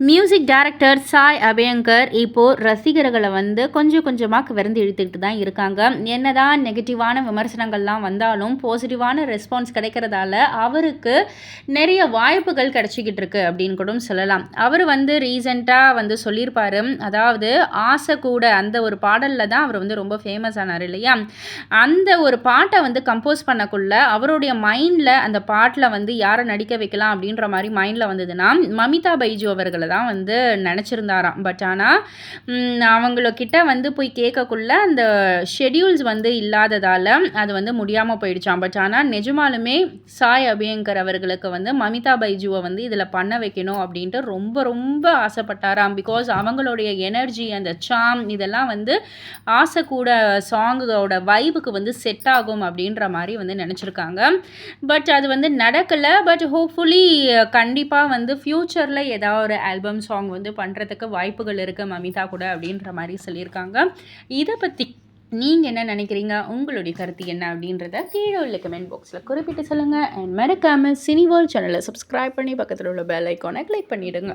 Music director Sai Abhyankar இப்போது ரசிகர்களை வந்து கொஞ்சம் கொஞ்சமாக விருந்து இழுத்துக்கிட்டு தான் இருக்காங்க. என்னதான் நெகட்டிவான விமர்சனங்கள்லாம் வந்தாலும் பாசிட்டிவான ரெஸ்பான்ஸ் கிடைக்கிறதால அவருக்கு நிறைய வாய்ப்புகள் கிடச்சிக்கிட்டு இருக்கு அப்படின்னு கூட சொல்லலாம். அவர் வந்து ரீசெண்டாக வந்து சொல்லியிருப்பாரு. அதாவது ஆசை கூட அந்த ஒரு பாடலில் தான் அவர் வந்து ரொம்ப ஃபேமஸ் ஆனார் இல்லையா? அந்த ஒரு பாட்டை வந்து கம்போஸ் பண்ணக்குள்ள அவருடைய மைண்டில் அந்த பாட்டில் வந்து யாரை நடிக்க வைக்கலாம் அப்படின்ற மாதிரி மைண்டில் வந்ததுன்னா மமிதா பைஜு அவர்களை தான் வந்து நினச்சிருந்தாராம். பட் ஆனால் அவங்களக்கிட்ட வந்து போய் கேட்கக்குள்ள அந்த ஷெடியூல்ஸ் வந்து இல்லாததால் அது வந்து முடியாமல் போயிடுச்சாம். பட் ஆனால் நிஜமாலுமே சாய் அபியங்கர் அவர்களுக்கு வந்து மமிதா பைஜுவை வந்து இதில் பண்ண வைக்கணும் அப்படின்ட்டு ரொம்ப ரொம்ப ஆசைப்பட்டாராம். பிகாஸ் அவங்களுடைய எனர்ஜி அந்த சாம் இதெல்லாம் வந்து ஆசை கூட சாங்கோட வைபுக்கு வந்து செட் ஆகும் அப்படின்ற மாதிரி வந்து நினச்சிருக்காங்க. பட் அது வந்து நடக்கலை. பட் ஹோப்ஃபுல்லி கண்டிப்பாக வந்து ஃப்யூச்சரில் ஏதாவது ஒரு ஆல்பம் சாங் வந்து பண்ணுறதுக்கு வாய்ப்புகள் இருக்குது மமிதா கூட அப்படின்ற மாதிரி சொல்லியிருக்காங்க. இதை பற்றி நீங்கள் என்ன நினைக்கிறீங்க? உங்களுடைய கருத்து என்ன அப்படின்றத கீழே உள்ள கமெண்ட் பாக்ஸில் குறிப்பிட்டு சொல்லுங்கள் அண்ட் மறக்காமல் சினிவால் சேனலை சப்ஸ்கிரைப் பண்ணி பக்கத்தில் உள்ள பெல் ஐக்கானை கிளிக் பண்ணிவிடுங்க